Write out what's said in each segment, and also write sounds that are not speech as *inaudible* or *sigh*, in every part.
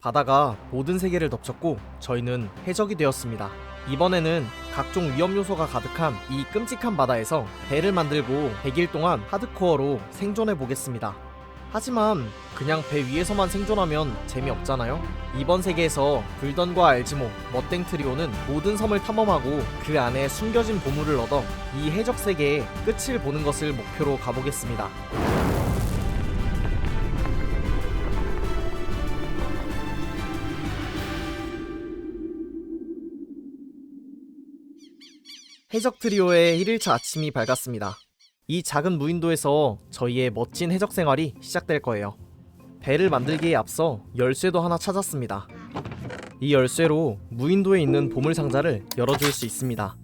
바다가 모든 세계를 덮쳤고 저희는 해적이 되었습니다. 이번에는 각종 위험 요소가 가득한 이 끔찍한 바다에서 배를 만들고 100일 동안 하드코어로 생존해 보겠습니다. 하지만 그냥 배 위에서만 생존하면 재미없잖아요. 이번 세계에서 불던과 알지모, 멋땡 트리오는 모든 섬을 탐험하고 그 안에 숨겨진 보물을 얻어 이 해적 세계의 끝을 보는 것을 목표로 가보겠습니다. 해적 트리오의 1일차 아침이 밝았습니다. 이 작은 무인도에서 저희의 멋진 해적 생활이 시작될 거예요. 배를 만들기에 앞서 열쇠도 하나 찾았습니다. 이 열쇠로 무인도에 있는 보물 상자를 열어줄 수 있습니다.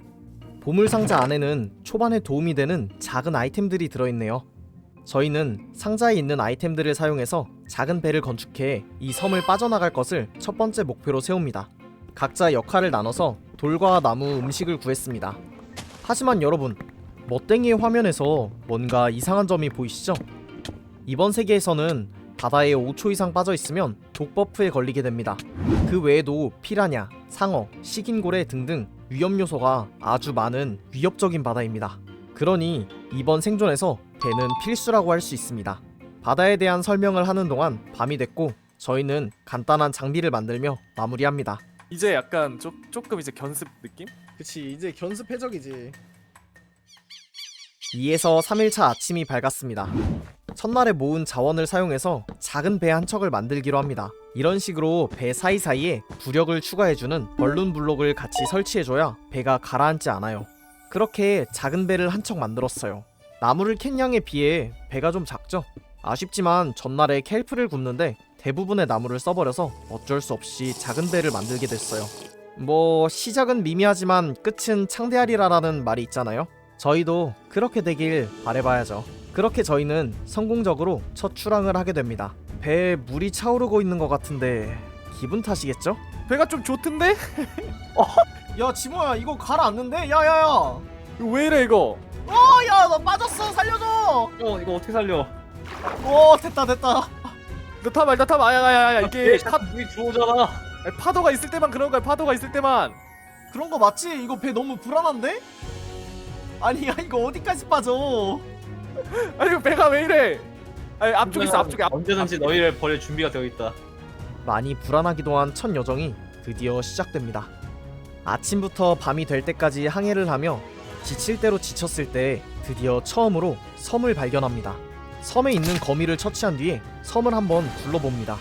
보물 상자 안에는 초반에 도움이 되는 작은 아이템들이 들어있네요. 저희는 상자에 있는 아이템들을 사용해서 작은 배를 건축해 이 섬을 빠져나갈 것을 첫 번째 목표로 세웁니다. 각자 역할을 나눠서 돌과 나무, 음식을 구했습니다. 하지만 여러분, 멋댕이의 화면에서 뭔가 이상한 점이 보이시죠? 이번 세계에서는 바다에 5초 이상 빠져 있으면 독버프에 걸리게 됩니다. 그 외에도 피라냐, 상어, 식인고래 등등 위험 요소가 아주 많은 위협적인 바다입니다. 그러니 이번 생존에서 배는 필수라고 할 수 있습니다. 바다에 대한 설명을 하는 동안 밤이 됐고 저희는 간단한 장비를 만들며 마무리합니다. 이제 약간 조, 조금 이제 견습 느낌? 그치 이제 견습 해적이지. 2에서 3일차 아침이 밝았습니다. 첫날에 모은 자원을 사용해서 작은 배 한 척을 만들기로 합니다. 이런 식으로 배 사이사이에 부력을 추가해주는 벌룬 블록을 같이 설치해줘야 배가 가라앉지 않아요. 그렇게 작은 배를 한 척 만들었어요. 나무를 캔 양에 비해 배가 좀 작죠? 아쉽지만 전날에 켈프를 굽는데 대부분의 나무를 써버려서 어쩔 수 없이 작은 배를 만들게 됐어요 뭐 시작은 미미하지만 끝은 창대하리라라는 말이 있잖아요. 저희도 그렇게 되길 바래봐야죠. 그렇게 저희는 성공적으로 첫 출항을 하게 됩니다. 배에 물이 차오르고 있는 것 같은데 기분 탓이겠죠? 배가 좀 좋던데? *laughs* 야 지모야 이거 가라앉는데? 야야야! 이거 왜 이래 이거? 어야 나 빠졌어 살려줘! 어 이거 어떻게 살려? 오 됐다 됐다. 너타 말다 타 마야야야 이게 파, 위 들어오잖아. 아니, 파도가 있을 때만 그런 거야 파도가 있을 때만 그런 거 맞지? 이거 배 너무 불안한데? 아니 야 이거 어디까지 빠져? 아니 이거 배가 왜 이래 아니 앞쪽에 있어 앞쪽에 앞, 언제든지 너희를 버릴 준비가 되어 있다. 많이 불안하기도 한 첫 여정이 드디어 시작됩니다. 아침부터 밤이 될 때까지 항해를 하며 지칠 대로 지쳤을 때 드디어 처음으로 섬을 발견합니다. 섬에 있는 거미를 처치한 뒤에 섬을 한번 둘러봅니다.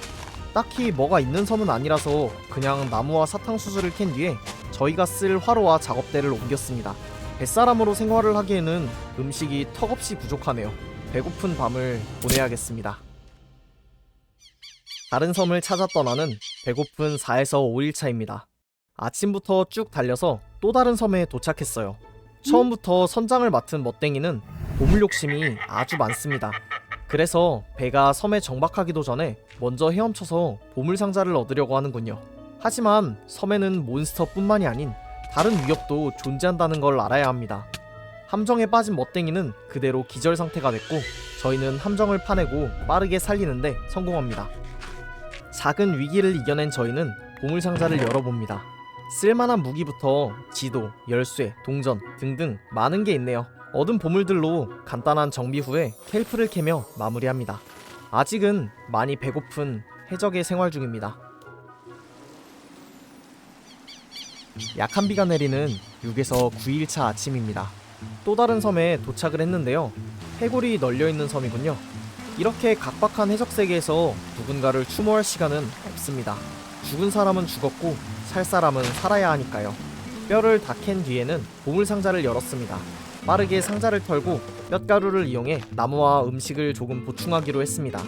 딱히 뭐가 있는 섬은 아니라서 그냥 나무와 사탕수수를 캔 뒤에 저희가 쓸 화로와 작업대를 옮겼습니다. 뱃사람으로 생활을 하기에는 음식이 턱없이 부족하네요. 배고픈 밤을 보내야겠습니다. 다른 섬을 찾아 떠나는 배고픈 4에서 5일차입니다. 아침부터 쭉 달려서 또 다른 섬에 도착했어요. 처음부터 선장을 맡은 멋댕이는 보물 욕심이 아주 많습니다. 그래서 배가 섬에 정박하기도 전에 먼저 헤엄쳐서 보물 상자를 얻으려고 하는군요. 하지만 섬에는 몬스터뿐만이 아닌 다른 위협도 존재한다는 걸 알아야 합니다. 함정에 빠진 멋댕이는 그대로 기절 상태가 됐고 저희는 함정을 파내고 빠르게 살리는데 성공합니다. 작은 위기를 이겨낸 저희는 보물 상자를 열어봅니다. 쓸만한 무기부터 지도, 열쇠, 동전 등등 많은 게 있네요. 얻은 보물들로 간단한 정비 후에 켈프를 캐며 마무리합니다. 아직은 많이 배고픈 해적의 생활 중입니다. 약한 비가 내리는 6에서 9일차 아침입니다. 또 다른 섬에 도착을 했는데요. 해골이 널려 있는 섬이군요. 이렇게 각박한 해적 세계에서 누군가를 추모할 시간은 없습니다. 죽은 사람은 죽었고 살 사람은 살아야 하니까요. 뼈를 다 캔 뒤에는 보물 상자를 열었습니다. 빠르게 상자를 털고 뼛가루를 이용해 나무와 음식을 조금 보충하기로 했습니다.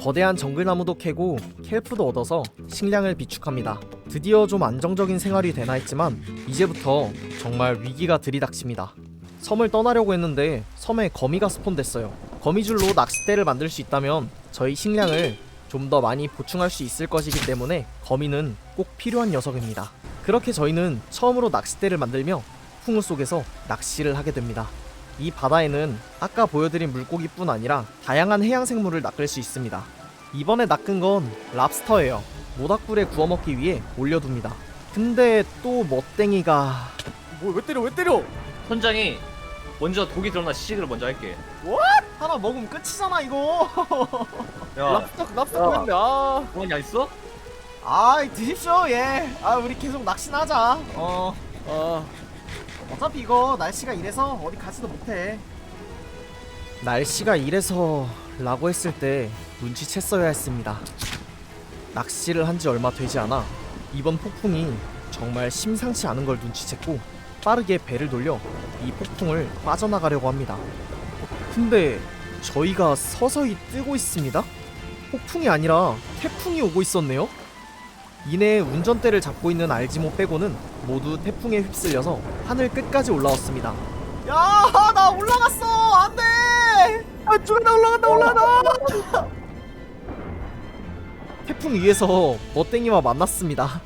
거대한 정글나무도 캐고 켈프도 얻어서 식량을 비축합니다. 드디어 좀 안정적인 생활이 되나 했지만 이제부터 정말 위기가 들이닥칩니다. 섬을 떠나려고 했는데 섬에 거미가 스폰됐어요. 거미줄로 낚싯대를 만들 수 있다면 저희 식량을 좀 더 많이 보충할 수 있을 것이기 때문에 거미는 꼭 필요한 녀석입니다. 그렇게 저희는 처음으로 낚싯대를 만들며 풍우 속에서 낚시를 하게 됩니다. 이 바다에는 아까 보여드린 물고기뿐 아니라 다양한 해양 생물을 낚을 수 있습니다. 이번에 낚은 건 랍스터예요. 모닥불에 구워 먹기 위해 올려둡니다. 근데 또 멋땡이가 뭐 왜 때려 왜 때려? 선장이 먼저 독이 들어나 시식을 먼저 할게. 하나 먹으면 끝이잖아 이거. 야, 랍스터 랍스터 야. 보였네. 아. 가만히 안 있어? 아 드십시오 예. 아 우리 계속 낚시나 하자. 어 아. 어차피 이거 날씨가 이래서 어디 가지도 못해. 날씨가 이래서 라고 했을 때 눈치챘어야 했습니다. 낚시를 한 지 얼마 되지 않아 이번 폭풍이 정말 심상치 않은 걸 눈치챘고 빠르게 배를 돌려 이 폭풍을 빠져나가려고 합니다. 근데 저희가 서서히 뜨고 있습니다. 폭풍이 아니라 태풍이 오고 있었네요. 이내 운전대를 잡고 있는 알지모 빼고는 모두 태풍에 휩쓸려서 하늘 끝까지 올라왔습니다. 야, 나 올라갔어. 안 돼. 아, 죽는다 올라간다 올라간다. *laughs* 태풍 위에서 멋땡이와 만났습니다.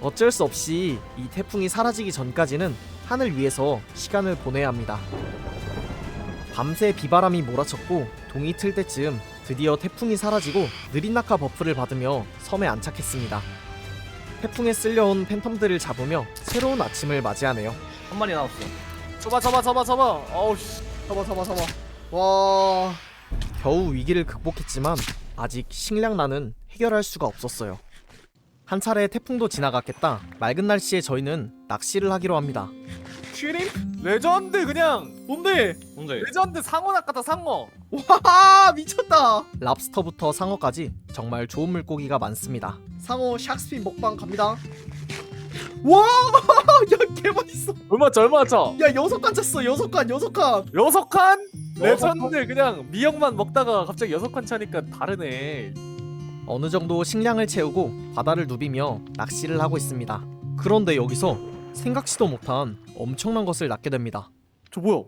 어쩔 수 없이 이 태풍이 사라지기 전까지는 하늘 위에서 시간을 보내야 합니다. 밤새 비바람이 몰아쳤고 동이 틀 때쯤 드디어 태풍이 사라지고 느린 낙하 버프를 받으며 섬에 안착했습니다. 태풍에 쓸려온 팬텀들을 잡으며 새로운 아침을 맞이하네요. 한 마리 남았어. 잡아 잡아 잡아 잡아. 어우 씨. 잡아 잡아 잡아. 와. 겨우 위기를 극복했지만 아직 식량난은 해결할 수가 없었어요. 한 차례 태풍도 지나갔겠다. 맑은 날씨에 저희는 낚시를 하기로 합니다. 슈림? 레전드 그냥. 뭔데? 뭔데? 레전드 상어 낚았다 상어. 와 미쳤다. 랍스터부터 상어까지 정말 좋은 물고기가 많습니다. 상어 샥스핀 먹방 갑니다. 와, *laughs* 야 개맛있어. 얼마 짜 얼마 짜? 야 여섯 칸 찼어 여섯 칸 여섯 칸. 여섯 칸? 레전드 그냥 미역만 먹다가 갑자기 여섯 칸 차니까 다르네. 어느 정도 식량을 채우고 바다를 누비며 낚시를 하고 있습니다. 그런데 여기서 생각지도 못한 엄청난 것을 낚게 됩니다. 저 뭐야?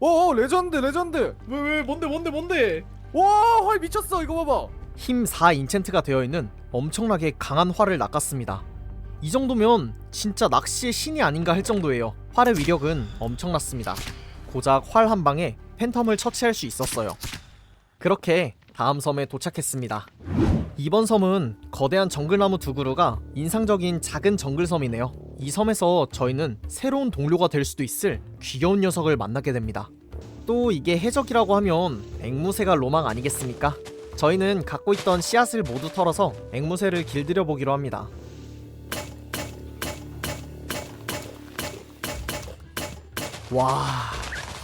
어, 어 레전드 레전드. 왜 왜 뭔데 뭔데 뭔데? 와, 활 미쳤어. 이거 봐봐. 힘 4 인챈트가 되어 있는 엄청나게 강한 활을 낚았습니다. 이 정도면 진짜 낚시의 신이 아닌가 할 정도예요. 활의 위력은 엄청났습니다. 고작 활 한 방에 팬텀을 처치할 수 있었어요. 그렇게 다음 섬에 도착했습니다. 이번 섬은 거대한 정글나무 두 그루가 인상적인 작은 정글섬이네요. 이 섬에서 저희는 새로운 동료가 될 수도 있을 귀여운 녀석을 만나게 됩니다. 또 이게 해적이라고 하면 앵무새가 로망 아니겠습니까? 저희는 갖고 있던 씨앗을 모두 털어서 앵무새를 길들여 보기로 합니다. 와,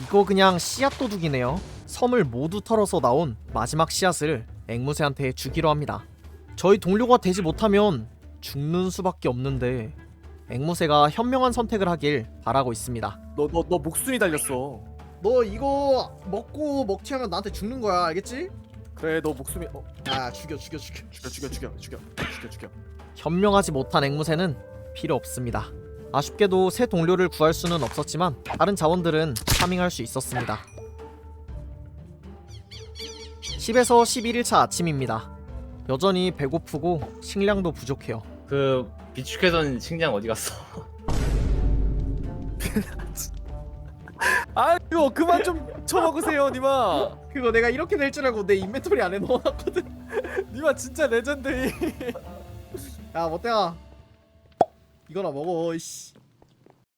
이거 그냥 씨앗 도둑이네요. 섬을 모두 털어서 나온 마지막 씨앗을 앵무새한테 주기로 합니다. 저희 동료가 되지 못하면 죽는 수밖에 없는데 앵무새가 현명한 선택을 하길 바라고 있습니다. 너 너 너 목숨이 달렸어. 너 이거 먹고 먹튀하면 나한테 죽는 거야, 알겠지? 그래, 너 목숨이 어, 아, 죽여, 죽여, 죽여. 죽여 죽여 죽여 죽여 죽여 죽여. 현명하지 못한 앵무새는 필요 없습니다. 아쉽게도 새 동료를 구할 수는 없었지만 다른 자원들은 파밍할 수 있었습니다. 10에서 11일차 아침입니다. 여전히 배고프고 식량도 부족해요. 그 비축해둔 식량 어디 갔어? *laughs* 아, 이거 그만 좀 쳐먹으세요, 니마. 그거 내가 이렇게 될 줄 알고 내 인벤토리 안에 넣어놨거든. *laughs* 니마 진짜 레전드. *laughs* 야, 못대야. 이거나 먹어, 이씨.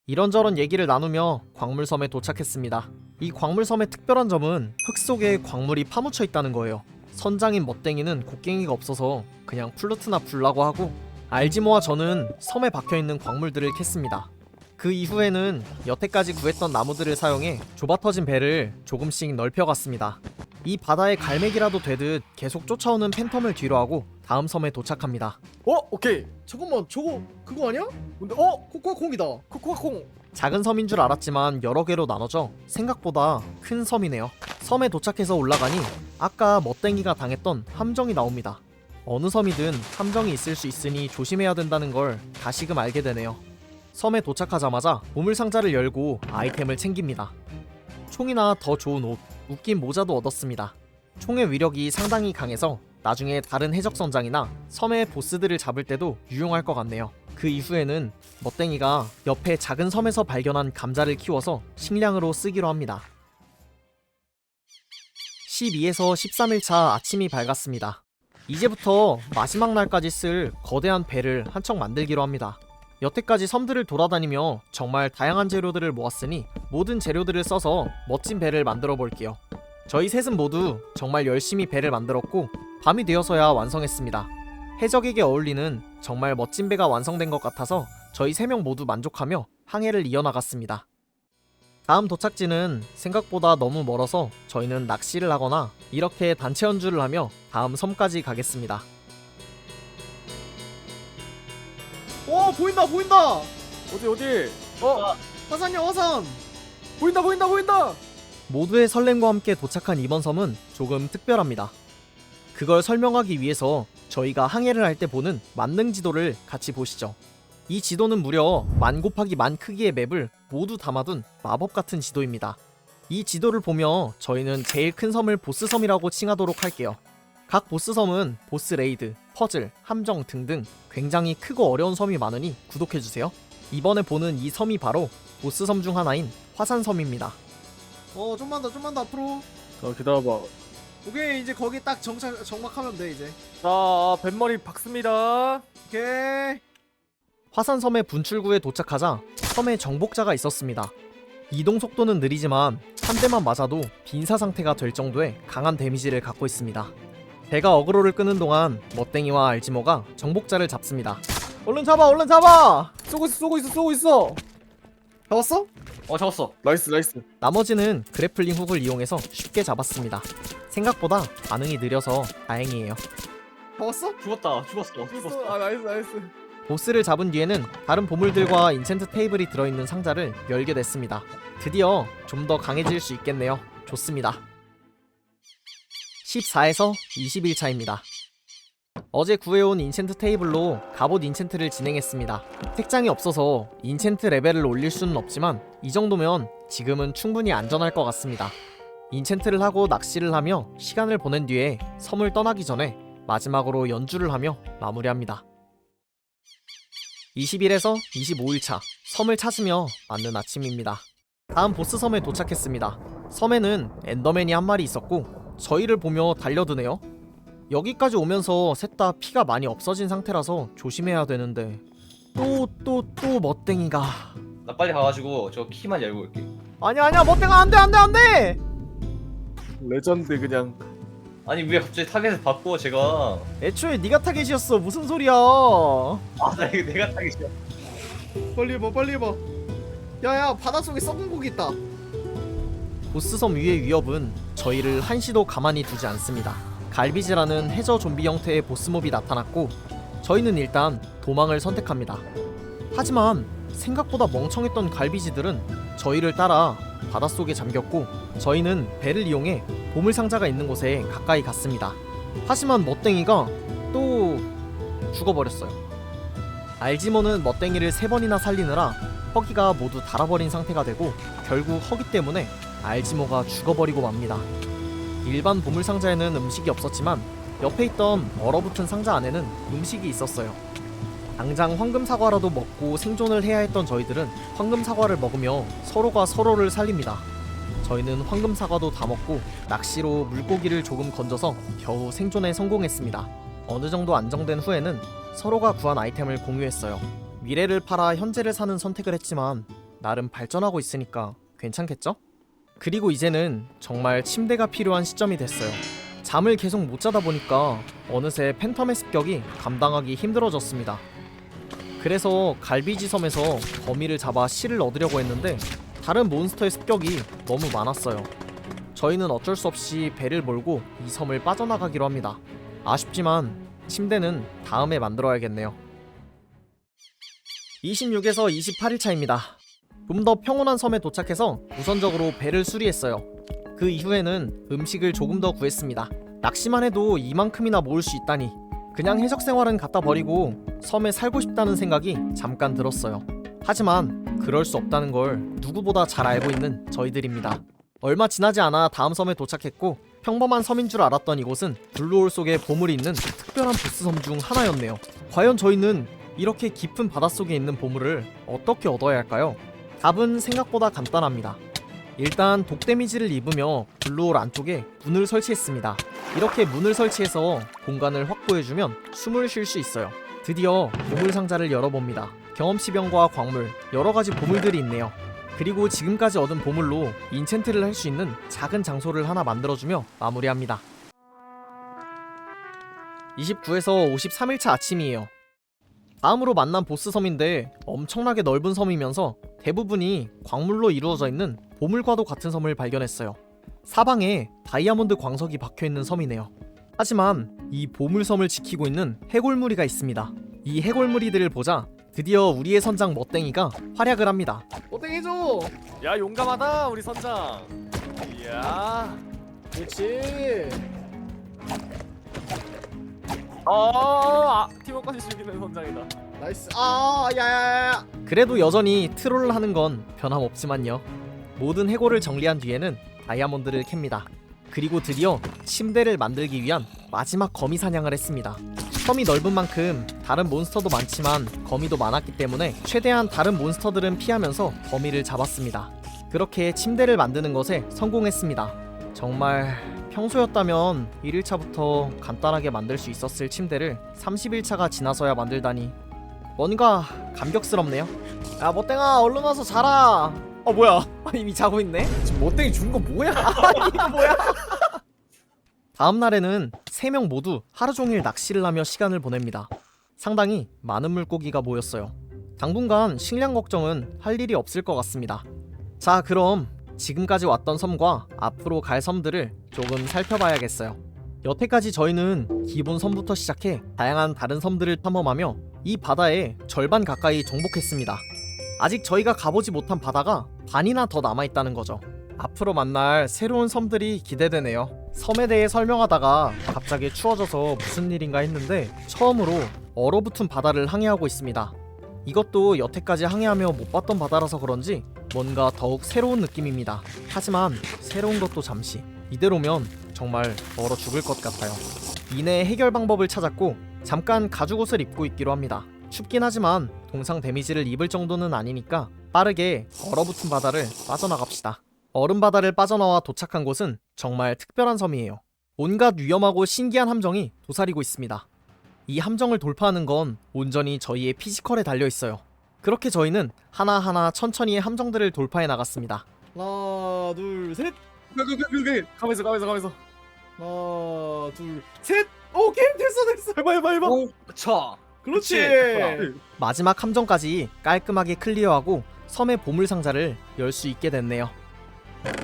이런저런 얘기를 나누며 광물섬에 도착했습니다. 이 광물섬의 특별한 점은 흙 속에 광물이 파묻혀 있다는 거예요. 선장인 멋댕이는 곡괭이가 없어서 그냥 플루트나 불라고 하고 알지모와 저는 섬에 박혀 있는 광물들을 캤습니다. 그 이후에는 여태까지 구했던 나무들을 사용해 좁아터진 배를 조금씩 넓혀갔습니다. 이 바다의 갈매기라도 되듯 계속 쫓아오는 팬텀을 뒤로하고 다음 섬에 도착합니다. 어, 오케이. 잠깐만 저거 그거 아니야? 근데 어, 코코아 콩이다. 코코아 콩. 작은 섬인 줄 알았지만 여러 개로 나눠져 생각보다 큰 섬이네요. 섬에 도착해서 올라가니 아까 멋댕이가 당했던 함정이 나옵니다. 어느 섬이든 함정이 있을 수 있으니 조심해야 된다는 걸 다시금 알게 되네요. 섬에 도착하자마자 보물 상자를 열고 아이템을 챙깁니다. 총이나 더 좋은 옷, 웃긴 모자도 얻었습니다. 총의 위력이 상당히 강해서 나중에 다른 해적 선장이나 섬의 보스들을 잡을 때도 유용할 것 같네요. 그 이후에는 멋댕이가 옆에 작은 섬에서 발견한 감자를 키워서 식량으로 쓰기로 합니다. 12에서 13일차 아침이 밝았습니다. 이제부터 마지막 날까지 쓸 거대한 배를 한 척 만들기로 합니다. 여태까지 섬들을 돌아다니며 정말 다양한 재료들을 모았으니 모든 재료들을 써서 멋진 배를 만들어 볼게요. 저희 셋은 모두 정말 열심히 배를 만들었고 밤이 되어서야 완성했습니다. 해적에게 어울리는 정말 멋진 배가 완성된 것 같아서 저희 세명 모두 만족하며 항해를 이어나갔습니다. 다음 도착지는 생각보다 너무 멀어서 저희는 낚시를 하거나 이렇게 단체 연주를 하며 다음 섬까지 가겠습니다. 오 보인다 보인다 어디 어디? 어 화산이야 화산 보인다 보인다 보인다. 모두의 설렘과 함께 도착한 이번 섬은 조금 특별합니다. 그걸 설명하기 위해서 저희가 항해를 할 때 보는 만능 지도를 같이 보시죠. 이 지도는 무려 만 곱하기 만 크기의 맵을 모두 담아둔 마법 같은 지도입니다. 이 지도를 보며 저희는 제일 큰 섬을 보스섬이라고 칭하도록 할게요. 각 보스섬은 보스 레이드, 퍼즐, 함정 등등 굉장히 크고 어려운 섬이 많으니 구독해주세요. 이번에 보는 이 섬이 바로 보스섬 중 하나인 화산섬입니다. 어 좀만 더 좀만 더 앞으로 자 기다려봐. 오케이 이제 거기 딱 정착 정막하면 돼 이제 자 뱃머리 박습니다. 오케이 화산섬의 분출구에 도착하자 섬에 정복자가 있었습니다 이동 속도는 느리지만 한 대만 맞아도 빈사 상태가 될 정도의 강한 데미지를 갖고 있습니다 배가 어그로를 끄는 동안 멋댕이와 알지모가 정복자를 잡습니다 얼른 잡아 얼른 잡아 쏘고 있어 쏘고 있어 쏘고 있어. 잡았어? 어 잡았어. 나이스 나이스. 나머지는 그래플링 훅을 이용해서 쉽게 잡았습니다 생각보다 반응이 느려서 다행이에요 잡았어? 죽었다. 죽었어. 죽었어. 아 나이스 나이스. 보스를 잡은 뒤에는 다른 보물들과 인챈트 테이블이 들어있는 상자를 열게 됐습니다. 드디어 좀 더 강해질 수 있겠네요. 좋습니다. 14에서 21차입니다. 어제 구해온 인챈트 테이블로 갑옷 인챈트를 진행했습니다. 색장이 없어서 인챈트 레벨을 올릴 수는 없지만 이 정도면 지금은 충분히 안전할 것 같습니다. 인챈트를 하고 낚시를 하며 시간을 보낸 뒤에 섬을 떠나기 전에 마지막으로 연주를 하며 마무리합니다. 20일에서 25일차 섬을 찾으며 맞는 아침입니다. 다음 보스 섬에 도착했습니다. 섬에는 엔더맨이 한 마리 있었고 저희를 보며 달려드네요. 여기까지 오면서 셋 다 피가 많이 없어진 상태라서 조심해야 되는데 또 또 또 멋댕이가 나 빨리 가가지고 저 키만 열고 올게. 아니야 아니야 멋댕아 안돼 안돼 안돼 레전드 그냥. 아니 왜 갑자기 타겟을 바꿔 제가? 애초에 네가 타겟이었어 무슨 소리야 아나 이거 내가 타겟이야. 빨리 해봐 빨리 해봐 야야 바닷속에 썩은 고기 있다 보스섬 위의 위협은 저희를 한시도 가만히 두지 않습니다 갈비지라는 해저 좀비 형태의 보스몹이 나타났고 저희는 일단 도망을 선택합니다 하지만 생각보다 멍청했던 갈비지들은 저희를 따라 바닷속에 잠겼고 저희는 배를 이용해 보물 상자가 있는 곳에 가까이 갔습니다 하지만 멋댕이가 또 죽어버렸어요 알지모는 멋댕이를 세 번이나 살리느라 허기가 모두 닳아버린 상태가 되고 결국 허기 때문에 알지모가 죽어버리고 맙니다. 일반 보물 상자에는 음식이 없었지만 옆에 있던 얼어붙은 상자 안에는 음식이 있었어요. 당장 황금 사과라도 먹고 생존을 해야 했던 저희들은 황금 사과를 먹으며 서로가 서로를 살립니다. 저희는 황금 사과도 다 먹고 낚시로 물고기를 조금 건져서 겨우 생존에 성공했습니다. 어느 정도 안정된 후에는 서로가 구한 아이템을 공유했어요. 미래를 팔아 현재를 사는 선택을 했지만 나름 발전하고 있으니까 괜찮겠죠? 그리고 이제는 정말 침대가 필요한 시점이 됐어요. 잠을 계속 못 자다 보니까 어느새 팬텀의 습격이 감당하기 힘들어졌습니다. 그래서 갈비지 섬에서 거미를 잡아 실을 얻으려고 했는데 다른 몬스터의 습격이 너무 많았어요. 저희는 어쩔 수 없이 배를 몰고 이 섬을 빠져나가기로 합니다. 아쉽지만 침대는 다음에 만들어야겠네요. 26에서 28일 차입니다. 좀 더 평온한 섬에 도착해서 우선적으로 배를 수리했어요. 그 이후에는 음식을 조금 더 구했습니다. 낚시만 해도 이만큼이나 모을 수 있다니 그냥 해적 생활은 갖다 버리고 섬에 살고 싶다는 생각이 잠깐 들었어요. 하지만 그럴 수 없다는 걸 누구보다 잘 알고 있는 저희들입니다. 얼마 지나지 않아 다음 섬에 도착했고 평범한 섬인 줄 알았던 이곳은 블루홀 속에 보물이 있는 특별한 보스섬 중 하나였네요. 과연 저희는 이렇게 깊은 바닷속에 있는 보물을 어떻게 얻어야 할까요? 답은 생각보다 간단합니다. 일단 독 데미지를 입으며 블루홀 안쪽에 문을 설치했습니다. 이렇게 문을 설치해서 공간을 확보해주면 숨을 쉴 수 있어요. 드디어 보물 상자를 열어봅니다. 경험치병과 광물, 여러 가지 보물들이 있네요. 그리고 지금까지 얻은 보물로 인챈트를 할 수 있는 작은 장소를 하나 만들어주며 마무리합니다. 29에서 53일차 아침이에요. 다음으로 만난 보스 섬인데 엄청나게 넓은 섬이면서 대부분이 광물로 이루어져 있는 보물과도 같은 섬을 발견했어요. 사방에 다이아몬드 광석이 박혀 있는 섬이네요. 하지만 이 보물섬을 지키고 있는 해골무리가 있습니다. 이 해골무리들을 보자 드디어 우리의 선장 멋땡이가 활약을 합니다. 멋땡이 해줘. 야 용감하다 우리 선장. 이야. 그렇지. 어, 아, 팀워크까지 즐기는 선장이다. 나이스. 아, 야야야. 그래도 여전히 트롤을 하는 건 변함없지만요. 모든 해골을 정리한 뒤에는 다이아몬드를 캡니다. 그리고 드디어 침대를 만들기 위한 마지막 거미 사냥을 했습니다. 섬이 넓은 만큼 다른 몬스터도 많지만 거미도 많았기 때문에 최대한 다른 몬스터들은 피하면서 거미를 잡았습니다. 그렇게 침대를 만드는 것에 성공했습니다. 정말 평소였다면 1일차부터 간단하게 만들 수 있었을 침대를 31차가 지나서야 만들다니 뭔가 감격스럽네요. 야 멋땡아 얼른 와서 자라. 어 뭐야? *laughs* 이미 자고 있네. 지금 못땡이 죽은 거 뭐야? *laughs* 이거 뭐야? *laughs* 다음 날에는 세명 모두 하루 종일 낚시를 하며 시간을 보냅니다. 상당히 많은 물고기가 모였어요. 당분간 식량 걱정은 할 일이 없을 것 같습니다. 자, 그럼 지금까지 왔던 섬과 앞으로 갈 섬들을 조금 살펴봐야겠어요. 여태까지 저희는 기본 섬부터 시작해 다양한 다른 섬들을 탐험하며 이 바다의 절반 가까이 정복했습니다. 아직 저희가 가보지 못한 바다가 반이나 더 남아있다는 거죠. 앞으로 만날 새로운 섬들이 기대되네요. 섬에 대해 설명하다가 갑자기 추워져서 무슨 일인가 했는데 처음으로 얼어붙은 바다를 항해하고 있습니다. 이것도 여태까지 항해하며 못 봤던 바다라서 그런지 뭔가 더욱 새로운 느낌입니다. 하지만 새로운 것도 잠시 이대로면 정말 얼어 죽을 것 같아요. 이내 해결 방법을 찾았고 잠깐 가죽옷을 입고 있기로 합니다. 춥긴 하지만 동상 데미지를 입을 정도는 아니니까 빠르게 얼어붙은 바다를 빠져나갑시다. 얼음 바다를 빠져나와 도착한 곳은 정말 특별한 섬이에요. 온갖 위험하고 신기한 함정이 도사리고 있습니다. 이 함정을 돌파하는 건 온전히 저희의 피지컬에 달려 있어요. 그렇게 저희는 하나하나 천천히 함정들을 돌파해 나갔습니다. 하나, 둘, 셋. 그그그그 가면서 가면서 가면서. 하나, 둘, 셋. 오, 게임 됐어, 됐어. 해봐 해봐 해봐. 오, 차. 그렇지. 그렇지. 마지막 함정까지 깔끔하게 클리어하고 섬의 보물 상자를 열 수 있게 됐네요.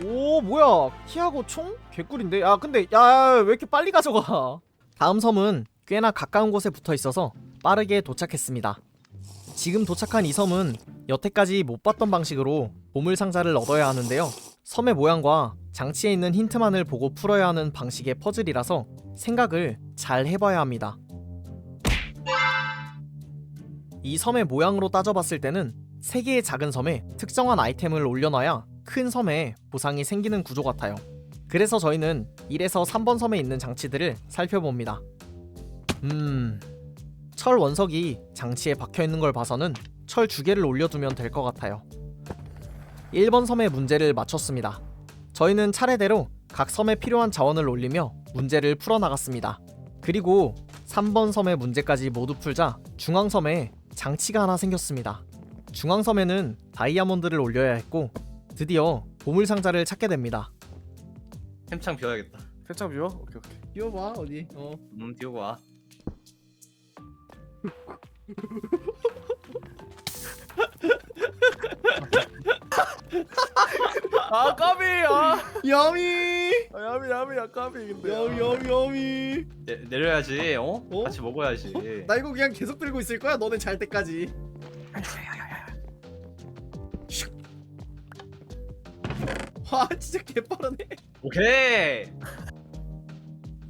오 뭐야? 키하고 총? 개꿀인데? 야 근데 야 왜 이렇게 빨리 가져가? 다음 섬은 꽤나 가까운 곳에 붙어 있어서 빠르게 도착했습니다. 지금 도착한 이 섬은 여태까지 못 봤던 방식으로 보물 상자를 얻어야 하는데요. 섬의 모양과 장치에 있는 힌트만을 보고 풀어야 하는 방식의 퍼즐이라서 생각을 잘 해봐야 합니다 이 섬의 모양으로 따져봤을 때는 세 개의 작은 섬에 특정한 아이템을 올려놔야 큰 섬에 보상이 생기는 구조 같아요. 그래서 저희는 1에서 3번 섬에 있는 장치들을 살펴봅니다. 음... 철 원석이 장치에 박혀 있는 걸 봐서는 철두 개를 올려두면 될 것 같아요. 1번 섬의 문제를 맞췄습니다. 저희는 차례대로 각 섬에 필요한 자원을 올리며 문제를 풀어나갔습니다. 그리고 3번 섬의 문제까지 모두 풀자 중앙섬에 장치가 하나 생겼습니다. 중앙섬에는 다이아몬드를 올려야 했고 드디어 보물 상자를 찾게 됩니다. 햄창 비워야겠다. 대창 비워. 오케이 오케이. 이어봐 어디? 어. 음, 비우고 와. *laughs* *laughs* 아 까비 아. 야미. 아, 야미 야미 야 까비 근데. 야미 야미. 내, 내려야지. 어? 어? 같이 먹어야지. 나 이거 그냥 계속 들고 있을 거야. 너네 잘 때까지. 와 진짜 개빠르네. 오케이.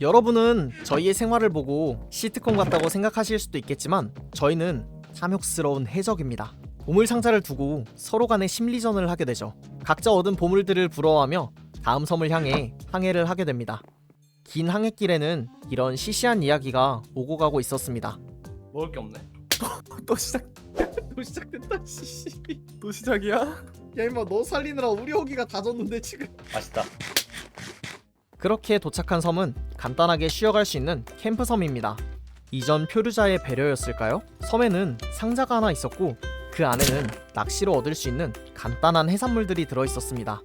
여러분은 저희의 생활을 보고 시트콤 같다고 생각하실 수도 있겠지만 저희는 탐욕스러운 해적입니다. 보물 상자를 두고 서로 간의 심리전을 하게 되죠. 각자 얻은 보물들을 부러워하며 다음 섬을 향해 항해를 하게 됩니다. 긴 항해길에는 이런 시시한 이야기가 오고 가고 있었습니다. 먹을 게 없네. *laughs* 또 시작 *laughs* 또 시작됐다. 씨. 또 시작이야? 야 임마 너 살리느라 우리 호기가 다 졌는데 지금 맛있다. 그렇게 도착한 섬은 간단하게 쉬어갈 수 있는 캠프 섬입니다. 이전 표류자의 배려였을까요? 섬에는 상자가 하나 있었고 그 안에는 낚시로 얻을 수 있는 간단한 해산물들이 들어 있었습니다.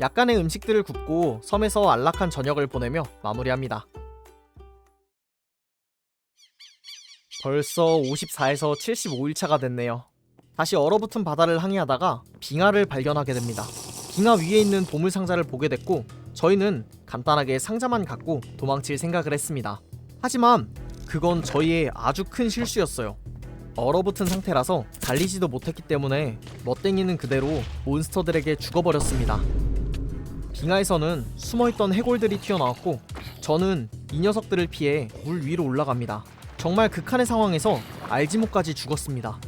약간의 음식들을 굽고 섬에서 안락한 저녁을 보내며 마무리합니다. 벌써 54에서 75일차가 됐네요. 다시 얼어붙은 바다를 항해하다가 빙하를 발견하게 됩니다. 빙하 위에 있는 보물 상자를 보게 됐고 저희는 간단하게 상자만 갖고 도망칠 생각을 했습니다. 하지만 그건 저희의 아주 큰 실수였어요. 얼어붙은 상태라서 달리지도 못했기 때문에 멋댕이는 그대로 몬스터들에게 죽어버렸습니다. 빙하에서는 숨어있던 해골들이 튀어나왔고 저는 이 녀석들을 피해 물 위로 올라갑니다. 정말 극한의 상황에서 알지모까지 죽었습니다.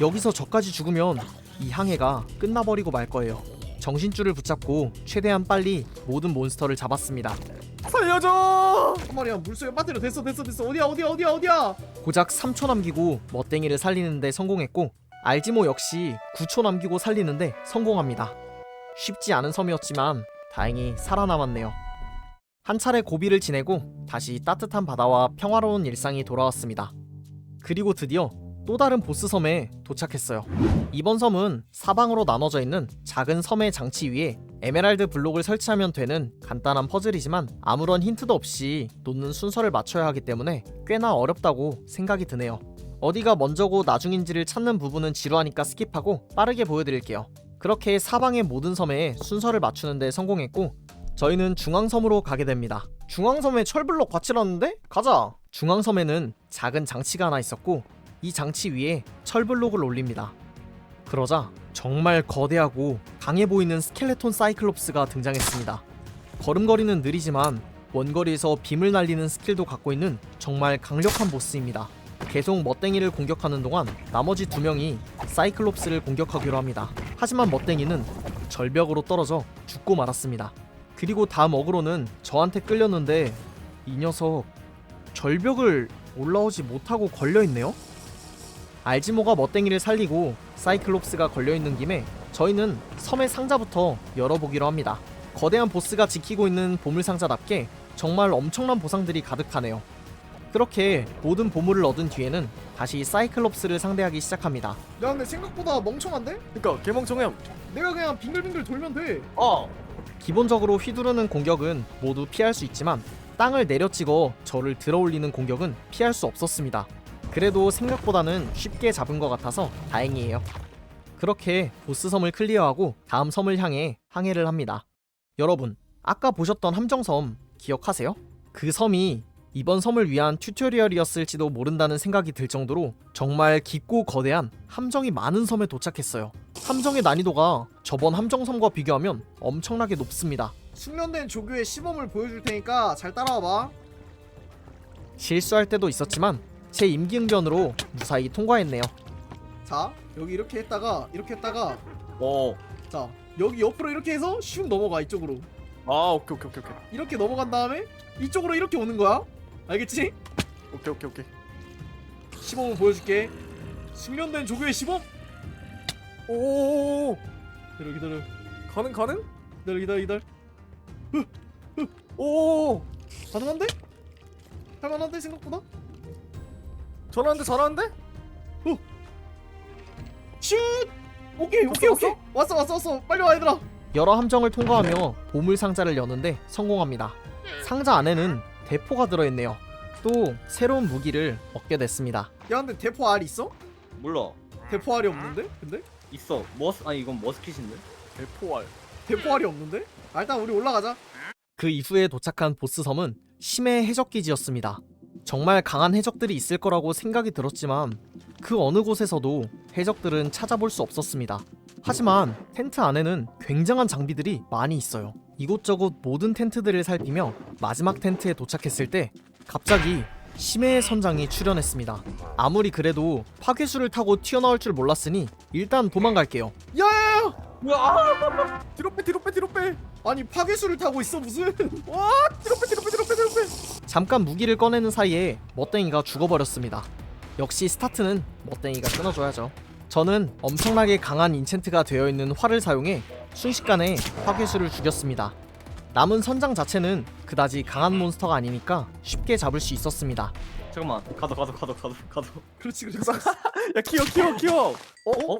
여기서 저까지 죽으면 이 항해가 끝나버리고 말 거예요. 정신줄을 붙잡고 최대한 빨리 모든 몬스터를 잡았습니다. 살려줘. 한 마리야 물속에 빠뜨려 됐어 됐어 됐어 어디야 어디야 어디야 어디야 고작 3초 남기고 멋댕이를 살리는데 성공했고 알지모 역시 9초 남기고 살리는데 성공합니다. 쉽지 않은 섬이었지만 다행히 살아남았네요. 한 차례 고비를 지내고 다시 따뜻한 바다와 평화로운 일상이 돌아왔습니다. 그리고 드디어 또 다른 보스 섬에 도착했어요. 이번 섬은 사방으로 나눠져 있는 작은 섬의 장치 위에 에메랄드 블록을 설치하면 되는 간단한 퍼즐이지만 아무런 힌트도 없이 놓는 순서를 맞춰야 하기 때문에 꽤나 어렵다고 생각이 드네요. 어디가 먼저고 나중인지를 찾는 부분은 지루하니까 스킵하고 빠르게 보여드릴게요. 그렇게 사방의 모든 섬에 순서를 맞추는데 성공했고 저희는 중앙섬으로 가게 됩니다. 중앙섬에 철블록 과칠었는데? 가자! 중앙섬에는 작은 장치가 하나 있었고 이 장치 위에 철블록을 올립니다. 그러자 정말 거대하고 강해 보이는 스켈레톤 사이클롭스가 등장했습니다. 걸음걸이는 느리지만 원거리에서 빔을 날리는 스킬도 갖고 있는 정말 강력한 보스입니다. 계속 멋댕이를 공격하는 동안 나머지 두 명이 사이클롭스를 공격하기로 합니다. 하지만 멋댕이는 절벽으로 떨어져 죽고 말았습니다. 그리고 다음 어그로는 저한테 끌렸는데 이 녀석 절벽을 올라오지 못하고 걸려있네요? 알지모가 멋댕이를 살리고 사이클롭스가 걸려있는 김에 저희는 섬의 상자부터 열어보기로 합니다. 거대한 보스가 지키고 있는 보물상자답게 정말 엄청난 보상들이 가득하네요. 그렇게 모든 보물을 얻은 뒤에는 다시 사이클롭스를 상대하기 시작합니다. 야 근데 생각보다 멍청한데? 그러니까 개멍청해. 내가 그냥 빙글빙글 돌면 돼 어. 기본적으로 휘두르는 공격은 모두 피할 수 있지만 땅을 내려찍어 저를 들어올리는 공격은 피할 수 없었습니다. 그래도 생각보다는 쉽게 잡은 것 같아서 다행이에요. 그렇게 보스 섬을 클리어하고 다음 섬을 향해 항해를 합니다. 여러분, 아까 보셨던 함정섬 기억하세요? 그 섬이 이번 섬을 위한 튜토리얼이었을지도 모른다는 생각이 들 정도로 정말 깊고 거대한 함정이 많은 섬에 도착했어요. 함정의 난이도가 저번 함정섬과 비교하면 엄청나게 높습니다. 숙련된 조교의 시범을 보여줄 테니까 잘 따라와 봐 실수할 때도 있었지만 제 임기응변으로 무사히 통과했네요. 자 여기 이렇게 했다가 이렇게 했다가 오. 자 여기 옆으로 이렇게 해서 슉 넘어가 이쪽으로 아 오케이 오케이 오케이 오케이 이렇게 넘어간 다음에 이쪽으로 이렇게 오는 거야 알겠지? 오케이 오케이 오케이. 시범을 보여줄게 숙련된 조교의 시범 오 기다려 기다려 가능 가능? 기다려 기다려 기다려 오 가능한데? 할만한데 생각보다? 잘하는데 잘하는데? 슛! 오케이 오케이 오케이 왔어 왔어 왔어 빨리 와 얘들아 여러 함정을 통과하며 보물 상자를 여는데 성공합니다. 상자 안에는 대포가 들어있네요. 또 새로운 무기를 얻게 됐습니다. 야 근데 대포 알 있어? 몰라. 대포 알이 없는데? 근데? 있어. 머스 아니 이건 머스킷인데. 대포알. 대포 알이 없는데? 아, 일단 우리 올라가자 그 이후에 도착한 보스 섬은 심해 해적 기지였습니다. 정말 강한 해적들이 있을 거라고 생각이 들었지만 그 어느 곳에서도 해적들은 찾아볼 수 없었습니다. 하지만 텐트 안에는 굉장한 장비들이 많이 있어요. 이곳저곳 모든 텐트들을 살피며 마지막 텐트에 도착했을 때 갑자기 심해의 선장이 출현했습니다. 아무리 그래도 파괴수를 타고 튀어나올 줄 몰랐으니 일단 도망갈게요. 야 와 뒤로 빼 뒤로 빼 뒤로 빼. 아니 파괴수를 타고 있어 무슨 *laughs* 와 뒤로 빼 뒤로 빼 뒤로 빼 뒤로 빼. 잠깐 무기를 꺼내는 사이에 멋댕이가 죽어버렸습니다. 역시 스타트는 멋댕이가 끊어줘야죠. 저는 엄청나게 강한 인챈트가 되어 있는 활을 사용해 순식간에 화괴수를 죽였습니다. 남은 선장 자체는 그다지 강한 몬스터가 아니니까 쉽게 잡을 수 있었습니다. 잠깐만 가도 가도 가도 가도 가도 그렇지 그렇지 *laughs* 야 키워 키워 키워 어? 어?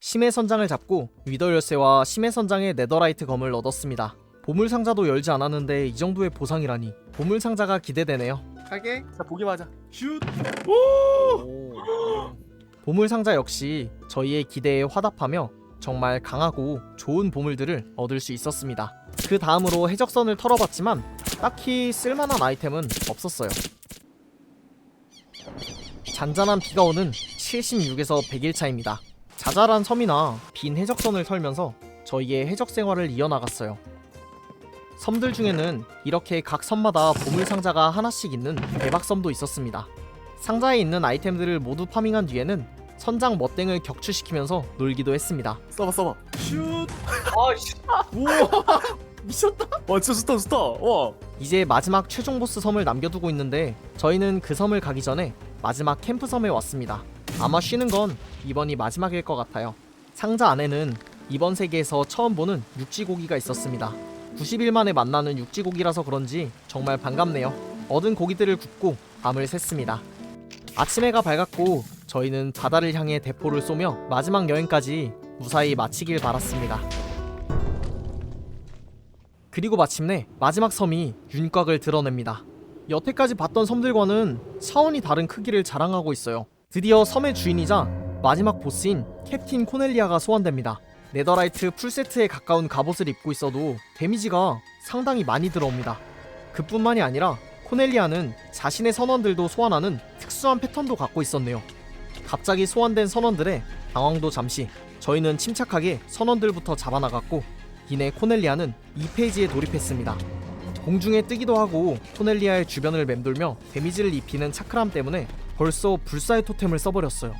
심해 선장을 잡고 위더 열쇠와 심해 선장의 네더라이트 검을 얻었습니다. 보물 상자도 열지 않았는데 이 정도의 보상이라니 보물 상자가 기대되네요. 갈게. 자 보기만 하자 슛. 오 보물 상자 역시 저희의 기대에 화답하며 정말 강하고 좋은 보물들을 얻을 수 있었습니다. 그 다음으로 해적선을 털어봤지만 딱히 쓸만한 아이템은 없었어요. 잔잔한 비가 오는 76에서 100일 차입니다. 자잘한 섬이나 빈 해적선을 털면서 저희의 해적 생활을 이어나갔어요. 섬들 중에는 이렇게 각 섬마다 보물 상자가 하나씩 있는 대박섬도 있었습니다. 상자에 있는 아이템들을 모두 파밍한 뒤에는 선장 멋땡을 격추시키면서 놀기도 했습니다. 써봐 써봐 슛. 아씨 우와. *laughs* 미쳤다. 와 진짜 좋다 좋다 와 이제 마지막 최종 보스 섬을 남겨두고 있는데 저희는 그 섬을 가기 전에 마지막 캠프 섬에 왔습니다. 아마 쉬는 건 이번이 마지막일 것 같아요. 상자 안에는 이번 세계에서 처음 보는 육지고기가 있었습니다. 90일 만에 만나는 육지고기라서 그런지 정말 반갑네요. 얻은 고기들을 굽고 밤을 샜습니다. 아침 해가 밝았고 저희는 바다를 향해 대포를 쏘며 마지막 여행까지 무사히 마치길 바랐습니다. 그리고 마침내 마지막 섬이 윤곽을 드러냅니다. 여태까지 봤던 섬들과는 차원이 다른 크기를 자랑하고 있어요. 드디어 섬의 주인이자 마지막 보스인 캡틴 코넬리아가 소환됩니다. 네더라이트 풀세트에 가까운 갑옷을 입고 있어도 데미지가 상당히 많이 들어옵니다. 그뿐만이 아니라 코넬리아는 자신의 선원들도 소환하는 특수한 패턴도 갖고 있었네요. 갑자기 소환된 선원들의 당황도 잠시 저희는 침착하게 선원들부터 잡아나갔고 이내 코넬리아는 2페이지에 돌입했습니다. 공중에 뜨기도 하고 코넬리아의 주변을 맴돌며 데미지를 입히는 차크람 때문에 벌써 불사의 토템을 써버렸어요.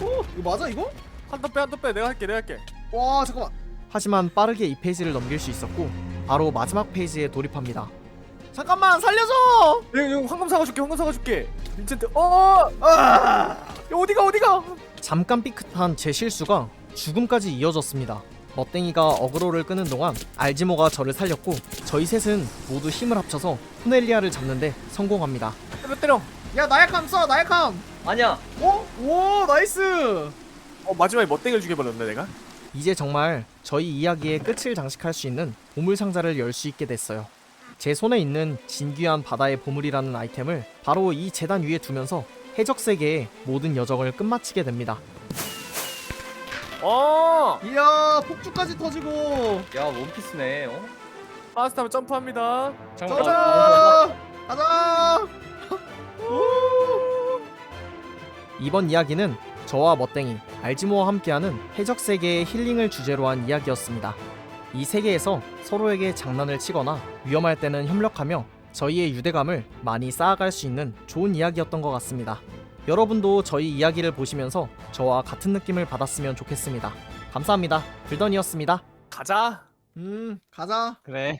오, 이거 맞아 이거? 한더빼한더빼 내가 할게 내가 할게 와 잠깐만. 하지만 빠르게 2페이지를 넘길 수 있었고 바로 마지막 페이지에 돌입합니다. 잠깐만 살려줘! 내가 이거 황금 사과 줄게 황금 사과 줄게 빈센트 어 아. 야, 어디가 어디가 잠깐 삐끗한 제 실수가 죽음까지 이어졌습니다. 멋땡이가 어그로를 끄는 동안 알지모가 저를 살렸고 저희 셋은 모두 힘을 합쳐서 코넬리아를 잡는데 성공합니다. 때려 때려 야 나약함 써 나약함. 아니야 어? 오 나이스. 어 마지막에 멋땡이를 죽여버렸네 내가 이제 정말 저희 이야기의 끝을 장식할 수 있는 보물 상자를 열 수 있게 됐어요. 제 손에 있는 진귀한 바다의 보물이라는 아이템을 바로 이 재단 위에 두면서 해적 세계의 모든 여정을 끝마치게 됩니다. 어 이야 폭주까지 터지고. 야 원피스네 어? 파스타면 점프합니다 잠깐만 가자. 가자. 이번 이야기는 저와 멋땡이, 알지모와 함께하는 해적 세계의 힐링을 주제로 한 이야기였습니다. 이 세계에서 서로에게 장난을 치거나 위험할 때는 협력하며 저희의 유대감을 많이 쌓아갈 수 있는 좋은 이야기였던 것 같습니다. 여러분도 저희 이야기를 보시면서 저와 같은 느낌을 받았으면 좋겠습니다. 감사합니다. 불던이었습니다. 가자 음 가자. 그래